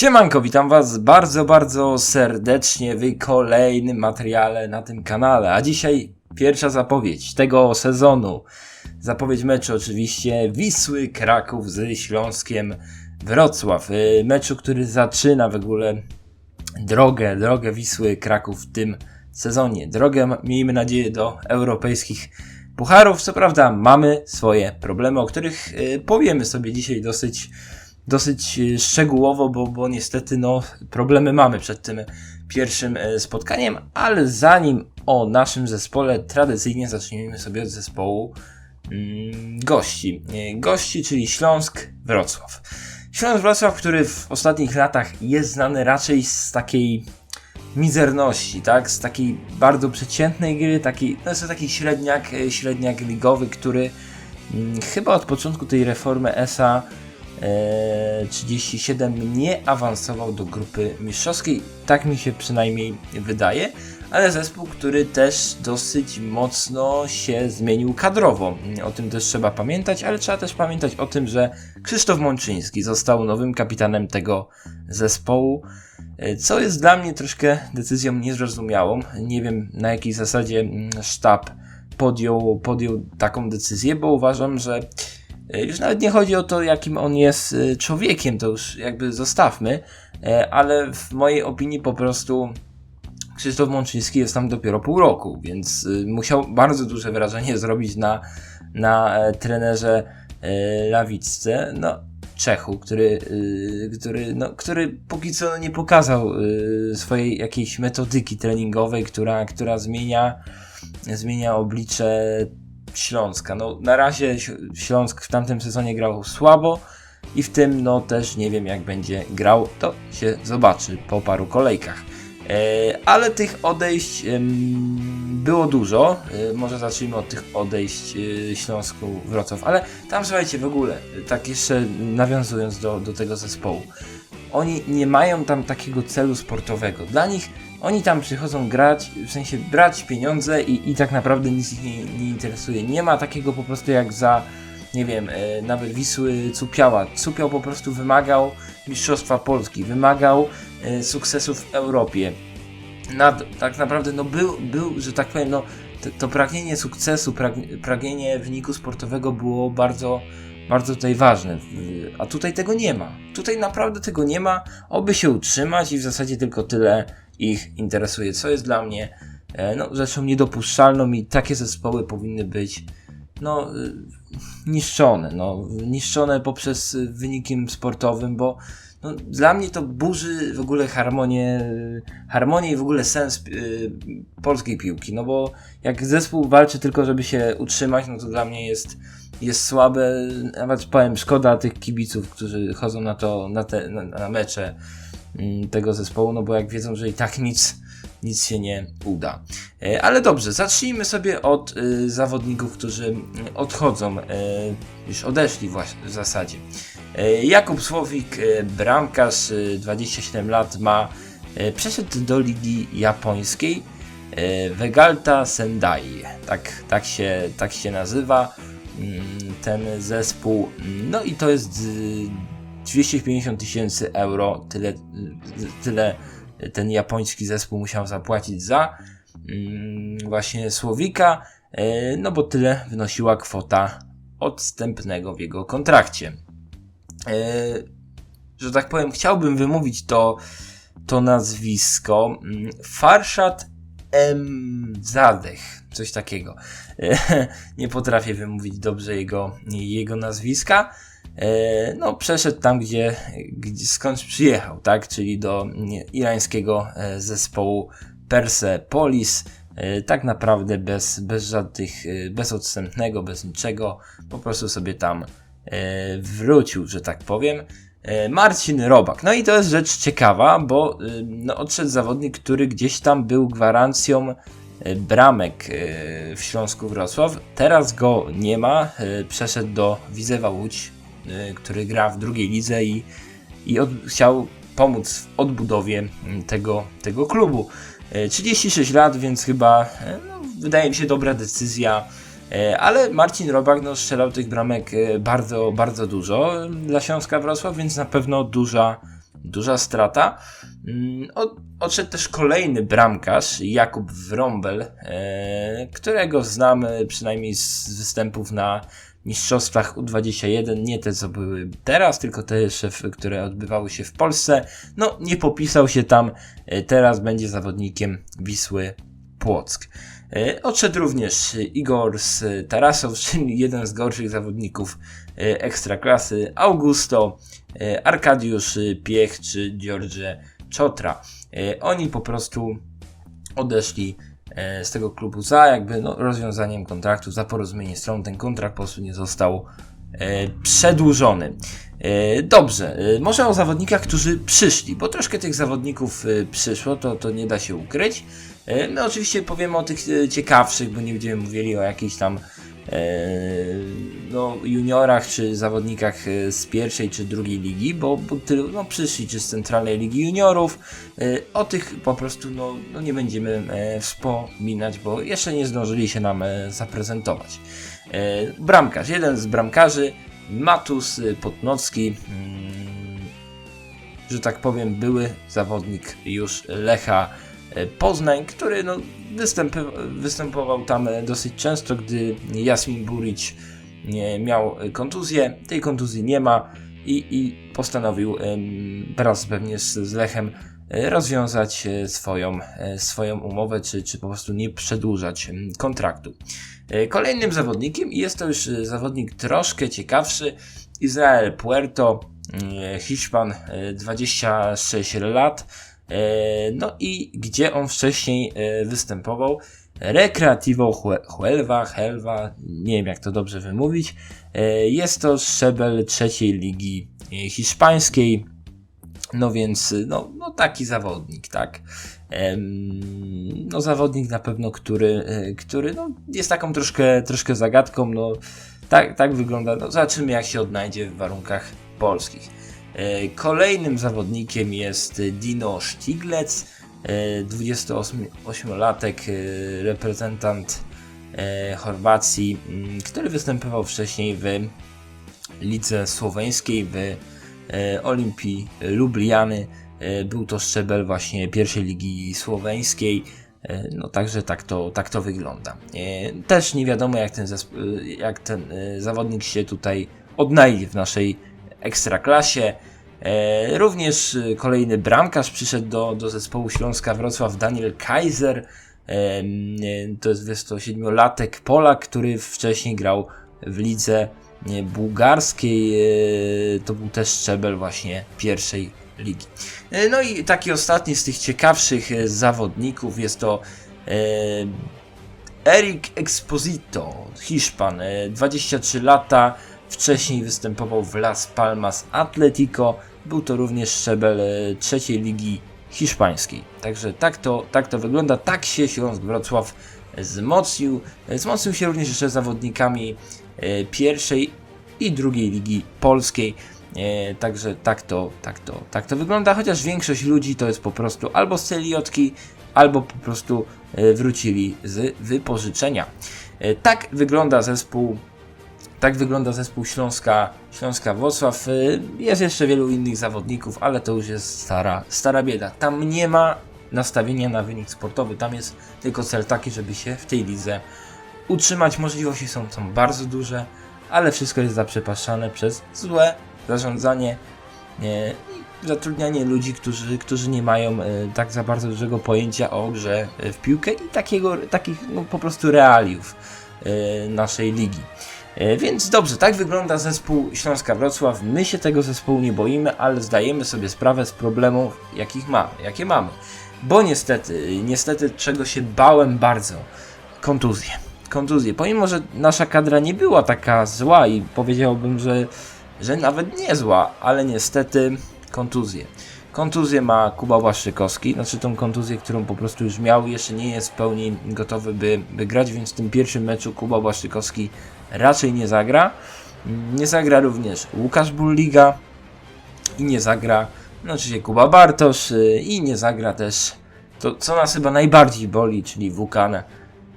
Siemanko, witam was bardzo, bardzo serdecznie w kolejnym materiale na tym kanale. A dzisiaj pierwsza zapowiedź tego sezonu. Zapowiedź meczu oczywiście Wisły Kraków z Śląskiem Wrocław. Y, Meczu, który zaczyna w ogóle drogę, drogę Wisły Kraków w tym sezonie. Drogę, miejmy nadzieję, do europejskich pucharów. Co prawda mamy swoje problemy, o których y, powiemy sobie dzisiaj dosyć dosyć e, szczegółowo, bo, bo niestety no, problemy mamy przed tym pierwszym e, spotkaniem, ale zanim o naszym zespole, tradycyjnie zaczniemy sobie od zespołu mm, gości. E, Gości, czyli Śląsk Wrocław. Śląsk Wrocław, który w ostatnich latach jest znany raczej z takiej mizerności, tak? Z takiej bardzo przeciętnej gry, taki, no jest to taki średniak, e, średniak ligowy, który mm, chyba od początku tej reformy ESA e, 37 nie awansował do grupy mistrzowskiej, tak mi się przynajmniej wydaje, ale zespół, który też dosyć mocno się zmienił kadrowo. O tym też trzeba pamiętać, ale trzeba też pamiętać o tym, że Krzysztof Mączyński został nowym kapitanem tego zespołu, e, co jest dla mnie troszkę decyzją niezrozumiałą. Nie wiem na jakiej zasadzie mm, sztab podjął, podjął taką decyzję, bo uważam, że E, Już nawet nie chodzi o to, jakim on jest e, człowiekiem, to już jakby zostawmy, e, ale w mojej opinii po prostu Krzysztof Mączyński jest tam dopiero pół roku, więc e, musiał bardzo duże wrażenie zrobić na, na e, trenerze e, Lawicce, no Czechu, który, e, który, no, który póki co nie pokazał e, swojej jakiejś metodyki treningowej, która, która zmienia, zmienia oblicze Śląska. No, na razie Śląsk w tamtym sezonie grał słabo i w tym no też nie wiem jak będzie grał, to się zobaczy po paru kolejkach. E, ale tych odejść było dużo. E, może zacznijmy od tych odejść e, Śląsku Wrocław, ale tam słuchajcie w ogóle, tak jeszcze nawiązując do, do tego zespołu. Oni nie mają tam takiego celu sportowego. Dla nich oni tam przychodzą grać, w sensie brać pieniądze i, i tak naprawdę nic ich nie, nie interesuje. Nie ma takiego po prostu jak za, nie wiem, e, nawet Wisły Cupiała. Cupiał po prostu wymagał Mistrzostwa Polski, wymagał e, sukcesów w Europie. Nad, tak naprawdę, no był, był, że tak powiem, no to, to pragnienie sukcesu, pragnie, pragnienie wyniku sportowego było bardzo, bardzo tutaj ważne. A tutaj tego nie ma. Tutaj naprawdę tego nie ma, oby się utrzymać i w zasadzie tylko tyle ich interesuje, co jest dla mnie e, no, rzeczą niedopuszczalną i takie zespoły powinny być no, y, niszczone, no, niszczone poprzez wynikiem sportowym, bo no, dla mnie to burzy w ogóle harmonię, harmonię i w ogóle sens y, polskiej piłki, no bo jak zespół walczy tylko, żeby się utrzymać, no to dla mnie jest, jest słabe, nawet powiem szkoda tych kibiców, którzy chodzą na to, na te, na, na mecze tego zespołu, no bo jak wiedzą, że i tak nic, nic się nie uda. E, Ale dobrze, zacznijmy sobie od y, zawodników, którzy mm, odchodzą, e, już odeszli w zasadzie. E, Jakub Słowik, e, bramkarz, e, 27 lat ma, e, przeszedł do ligi japońskiej. e, Vegalta Sendai, tak, tak, się, tak się nazywa mm, ten zespół. No i to jest y, 250 tysięcy euro, tyle, tyle ten japoński zespół musiał zapłacić za mm, właśnie Słowika, e, no bo tyle wynosiła kwota odstępnego w jego kontrakcie. E, że tak powiem, chciałbym wymówić to, to nazwisko. Mm, Farshad M. Zadech, coś takiego. E, Nie potrafię wymówić dobrze jego, jego nazwiska. E, No, przeszedł tam, gdzie, gdzie skąd przyjechał, tak? Czyli do irańskiego e, zespołu Persepolis. E, Tak naprawdę bez, bez żadnych, bez odstępnego, bez niczego. Po prostu sobie tam wrócił, że tak powiem. Marcin Robak. No i to jest rzecz ciekawa, bo no, odszedł zawodnik, który gdzieś tam był gwarancją bramek w Śląsku Wrocław. Teraz go nie ma. Przeszedł do Widzewa Łódź, który gra w drugiej lidze i, i od, chciał pomóc w odbudowie m, tego, tego klubu. E, 36 lat, więc chyba e, no, wydaje mi się dobra decyzja. Ale Marcin Robak no, strzelał tych bramek bardzo, bardzo dużo dla Śląska Wrocław, więc na pewno duża duża strata. Mm, Od, odszedł też kolejny bramkarz, Jakub Wrąbel, e, którego znamy przynajmniej z występów na mistrzostwach U21, nie te co były teraz, tylko te jeszcze, które odbywały się w Polsce. No, nie popisał się tam, e, teraz będzie zawodnikiem Wisły Płock. E, Odszedł również Igor z Tarasow, czyli jeden z gorszych zawodników e, ekstraklasy, Augusto, Arkadiusz Piech czy George Czotra. Oni po prostu odeszli z tego klubu za jakby no, rozwiązaniem kontraktu, za porozumienie stron. Ten kontrakt po prostu nie został e, przedłużony. E, Dobrze, e, może o zawodnikach, którzy przyszli, bo troszkę tych zawodników e, przyszło, to, to nie da się ukryć. E, My oczywiście powiemy o tych e, ciekawszych, bo nie będziemy mówili o jakichś tam e, no, juniorach czy zawodnikach e, z pierwszej czy drugiej ligi, bo, bo no, przyszli czy z centralnej ligi juniorów. E, O tych po prostu no, no nie będziemy e, wspominać, bo jeszcze nie zdążyli się nam e, zaprezentować. E, Bramkarz, jeden z bramkarzy, Matus e, Potnocki, mm, że tak powiem, były zawodnik już Lecha e, Poznań, który no, występy, występował tam e, dosyć często, gdy Jasmin Buric nie miał e, kontuzję. Tej kontuzji nie ma i, i postanowił wraz pewnie z, z Lechem e, rozwiązać e, swoją, e, swoją umowę, czy, czy po prostu nie przedłużać kontraktu. E, Kolejnym zawodnikiem, i jest to już e, zawodnik troszkę ciekawszy, Izrael Puerto, e, Hiszpan, e, 26 lat, e, no i gdzie on wcześniej e, występował? Recreativo Hue- Huelva, Helva, nie wiem jak to dobrze wymówić. E, Jest to szczebel trzeciej ligi e, hiszpańskiej, no więc no, no taki zawodnik, tak. No zawodnik na pewno, który, który no, jest taką troszkę, troszkę zagadką, no tak, tak wygląda, no zobaczymy jak się odnajdzie w warunkach polskich. E, Kolejnym zawodnikiem jest Dino Stiglec, e, 28-latek, e, reprezentant e, Chorwacji, m, który występował wcześniej w lidze słoweńskiej, w Olimpii Lubliany. Był to szczebel właśnie pierwszej ligi słoweńskiej. No także tak to, tak to wygląda. Też nie wiadomo jak ten, jak ten zawodnik się tutaj odnajdzie w naszej ekstraklasie. E, Również e, kolejny bramkarz przyszedł do, do zespołu Śląska Wrocław, Daniel Kaiser. E, To jest 27-latek Polak, który wcześniej grał w lidze bułgarskiej. To był też szczebel właśnie pierwszej ligi. No i taki ostatni z tych ciekawszych zawodników jest to Eric Exposito, Hiszpan, e, 23 lata, wcześniej występował w Las Palmas Atletico, był to również szczebel e, trzeciej ligi hiszpańskiej. Także tak to, tak to wygląda, tak się Śląsk Wrocław wzmocnił. Wzmocnił się również jeszcze zawodnikami e, pierwszej i drugiej ligi polskiej. E, także tak to, tak to, tak to wygląda, chociaż większość ludzi to jest po prostu albo z celiotki, albo po prostu wrócili z wypożyczenia. Tak wygląda zespół tak wygląda zespół Śląska, Śląska Wrocław. Y, Jest jeszcze wielu innych zawodników, ale to już jest stara, stara bieda. Tam nie ma nastawienia na wynik sportowy, tam jest tylko cel taki, żeby się w tej lidze utrzymać. Możliwości są tam bardzo duże, ale wszystko jest zaprzepaszczane przez złe zarządzanie e, i zatrudnianie ludzi, którzy, którzy nie mają e, tak za bardzo dużego pojęcia o grze e, w piłkę i takiego, takich no, po prostu realiów naszej ligi. E, Więc dobrze, tak wygląda zespół Śląska Wrocław. My się tego zespołu nie boimy, ale zdajemy sobie sprawę z problemów, jakich mamy, jakie mamy. Bo niestety, niestety czego się bałem bardzo, kontuzje. Kontuzje. Pomimo, że nasza kadra nie była taka zła i powiedziałbym, że, że nawet nie zła, ale niestety kontuzje. Kontuzję ma Kuba Błaszczykowski, znaczy tą kontuzję, którą po prostu już miał, jeszcze nie jest w pełni gotowy, by, by grać, więc w tym pierwszym meczu Kuba Błaszczykowski raczej nie zagra. Nie zagra również Łukasz Bulliga i nie zagra, no oczywiście Kuba Bartosz y, i nie zagra też to, co nas chyba najbardziej boli, czyli Wukan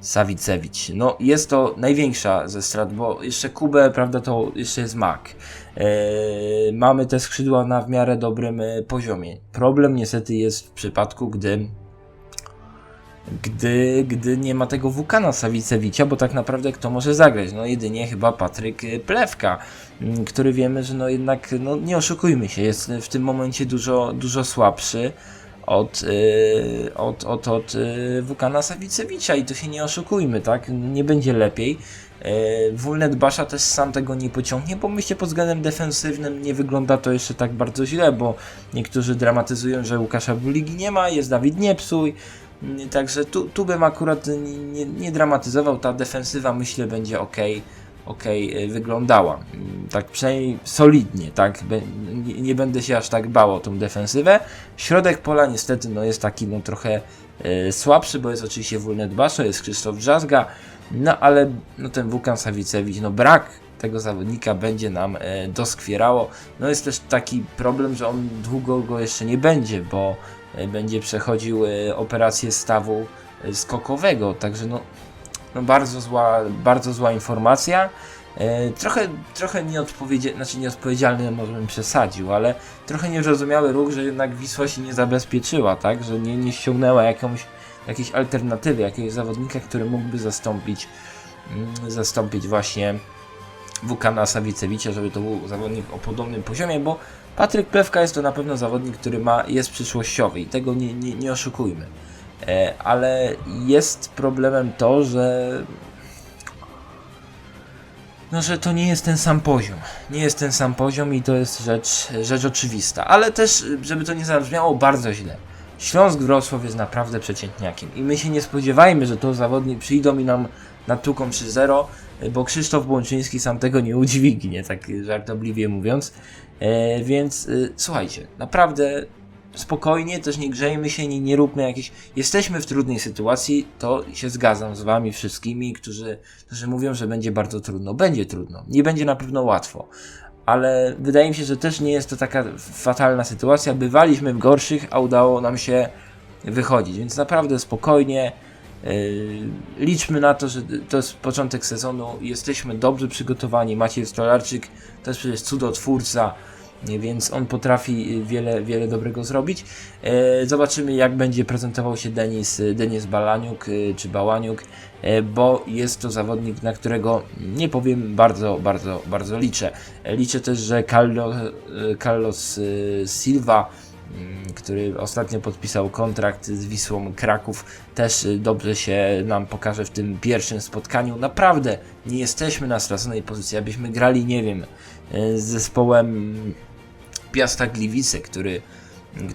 Sawicewicz. No, jest to największa ze strat, bo jeszcze Kubę, prawda, to jeszcze jest Mak. Eee, mamy te skrzydła na w miarę dobrym e, poziomie. Problem niestety jest w przypadku, gdy gdy, gdy nie ma tego Wukana Sawicewicza, bo tak naprawdę kto może zagrać? No jedynie chyba Patryk e, Plewka, m, który wiemy, że no jednak, no nie oszukujmy się, jest w tym momencie dużo, dużo słabszy od, yy, od, od, od yy, Wukana Sawicewicza i to się nie oszukujmy, tak? Nie będzie lepiej. Yy, Wulnet Basza też sam tego nie pociągnie, bo myślę pod względem defensywnym nie wygląda to jeszcze tak bardzo źle, bo niektórzy dramatyzują, że Łukasza Buligi nie ma, jest Dawid Niepsuj, także tu, tu bym akurat nie, nie, dramatyzował, ta defensywa myślę będzie ok ok wyglądała. Mm, Tak przynajmniej solidnie, tak? Nie, będę się aż tak bał o tą defensywę. Środek pola niestety no, jest taki no, trochę e, słabszy, bo jest oczywiście Wulnet Baszo, jest Krzysztof Drzazga, no ale no, ten Wukan Sawicewicz, no brak tego zawodnika będzie nam e, doskwierało. No jest też taki problem, że on długo go jeszcze nie będzie, bo e, będzie przechodził e, operację stawu e, skokowego, także no no bardzo zła, bardzo zła informacja. E, trochę, trochę nieodpowiedzialny, znaczy nieodpowiedzialny może bym przesadził, ale trochę niezrozumiały ruch, że jednak Wisła się nie zabezpieczyła, tak? Że nie, nie ściągnęła jakąś, jakiejś alternatywy, jakiegoś zawodnika, który mógłby zastąpić, mm, zastąpić właśnie Wukana Sawicewicza, żeby to był zawodnik o podobnym poziomie, bo Patryk Plewka jest to na pewno zawodnik, który ma, jest przyszłościowy i tego nie, nie, nie oszukujmy. E, ale jest problemem to, że no, że to nie jest ten sam poziom. Nie jest ten sam poziom i to jest rzecz, rzecz oczywista. Ale też, żeby to nie zabrzmiało bardzo źle. Śląsk Wrocław jest naprawdę przeciętniakiem i my się nie spodziewajmy, że to zawodnik przyjdą i nam natuką 3-0, bo Krzysztof Błączyński sam tego nie udźwignie, tak żartobliwie mówiąc. E, więc y, słuchajcie, naprawdę spokojnie, też nie grzejmy się, nie, nie róbmy jakichś... Jesteśmy w trudnej sytuacji, to się zgadzam z wami wszystkimi, którzy, którzy mówią, że będzie bardzo trudno. Będzie trudno, nie będzie na pewno łatwo. Ale wydaje mi się, że też nie jest to taka fatalna sytuacja. Bywaliśmy w gorszych, a udało nam się wychodzić, więc naprawdę spokojnie. Yy, liczmy na to, że to jest początek sezonu, jesteśmy dobrze przygotowani. Maciej Stolarczyk to jest przecież cudotwórca, nie, więc on potrafi y, wiele, wiele dobrego zrobić. E, zobaczymy, jak będzie prezentował się Denis, Denis Balaniuk czy Bałaniuk, e, bo jest to zawodnik, na którego nie powiem bardzo, bardzo, bardzo liczę. E, liczę też, że Carlo, e, Carlos e, Silva który ostatnio podpisał kontrakt z Wisłą Kraków, też y, dobrze się nam pokaże w tym pierwszym spotkaniu. Naprawdę nie jesteśmy na straconej pozycji, abyśmy grali, nie wiem, y, z zespołem Piasta Gliwice, który,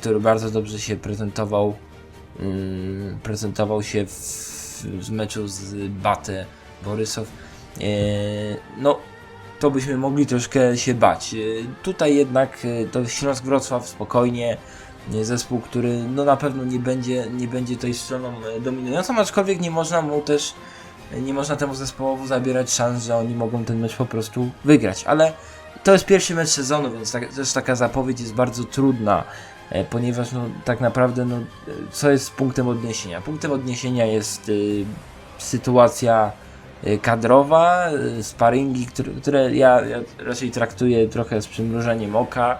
który bardzo dobrze się prezentował, ym, prezentował się w, w meczu z Batę Borysow. E, no, to byśmy mogli troszkę się bać. E, Tutaj jednak e, to Śląsk Wrocław spokojnie, nie, zespół, który no na pewno nie będzie, nie będzie tej stroną e, dominującą, aczkolwiek nie można mu też, e, nie można temu zespołowi zabierać szans, że oni mogą ten mecz po prostu wygrać, ale to jest pierwszy mecz sezonu, więc też taka zapowiedź jest bardzo trudna, e, ponieważ no, tak naprawdę no, e, co jest punktem odniesienia? Punktem odniesienia jest y, sytuacja kadrowa, y, sparingi, które, które ja, ja raczej traktuję trochę z przymrużeniem oka.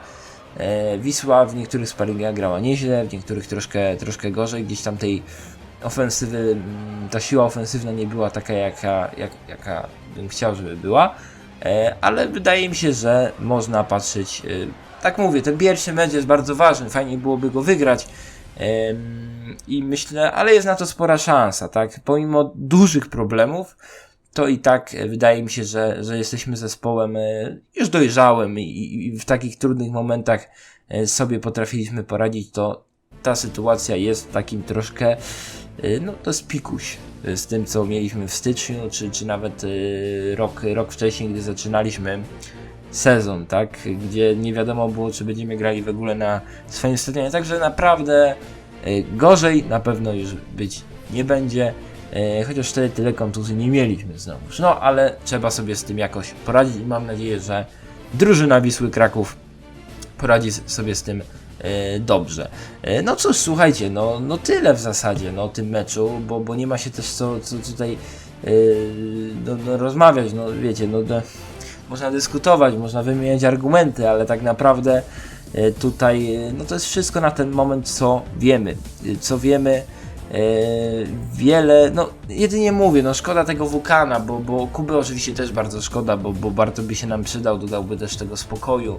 E, Wisła w niektórych sparingach grała nieźle, w niektórych troszkę, troszkę gorzej, gdzieś tam tej ofensywy, ta siła ofensywna nie była taka, jaka, jak, jaka bym chciał, żeby była, e, ale wydaje mi się, że można patrzeć, e, tak mówię, ten pierwszy mecz jest bardzo ważny, fajnie byłoby go wygrać, I myślę, ale jest na to spora szansa, tak? Pomimo dużych problemów, to i tak e, wydaje mi się, że, że jesteśmy zespołem e, już dojrzałym i, i w takich trudnych momentach e, sobie potrafiliśmy poradzić, to ta sytuacja jest takim troszkę, no to jest pikuś e, z tym, co mieliśmy w styczniu, czy, czy nawet rok, rok wcześniej, gdy zaczynaliśmy sezon, tak, gdzie nie wiadomo było, czy będziemy grali w ogóle na swoim stadionie, także naprawdę gorzej na pewno już być nie będzie, chociaż wtedy tyle kontuzji nie mieliśmy znowuż, no ale trzeba sobie z tym jakoś poradzić i mam nadzieję, że drużyna Wisły Kraków poradzi sobie z tym e, dobrze. E, No cóż, słuchajcie, no, no tyle w zasadzie no, o tym meczu, bo, bo nie ma się też co, co tutaj e, no, no, rozmawiać, no wiecie, no, no można dyskutować, można wymieniać argumenty, ale tak naprawdę e, tutaj e, no to jest wszystko na ten moment, co wiemy. E, Co wiemy, e, wiele, no jedynie mówię, no szkoda tego Wukana, bo, bo Kuby oczywiście też bardzo szkoda, bo, bo bardzo by się nam przydał, dodałby też tego spokoju,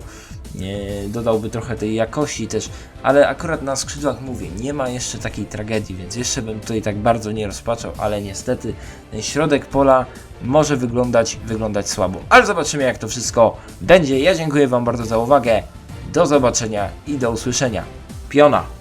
e, dodałby trochę tej jakości też, ale akurat na skrzydłach mówię, nie ma jeszcze takiej tragedii, więc jeszcze bym tutaj tak bardzo nie rozpaczał, ale niestety ten środek pola może wyglądać, wyglądać słabo. Ale zobaczymy jak to wszystko będzie. Ja dziękuję Wam bardzo za uwagę. Do zobaczenia i do usłyszenia. Piona!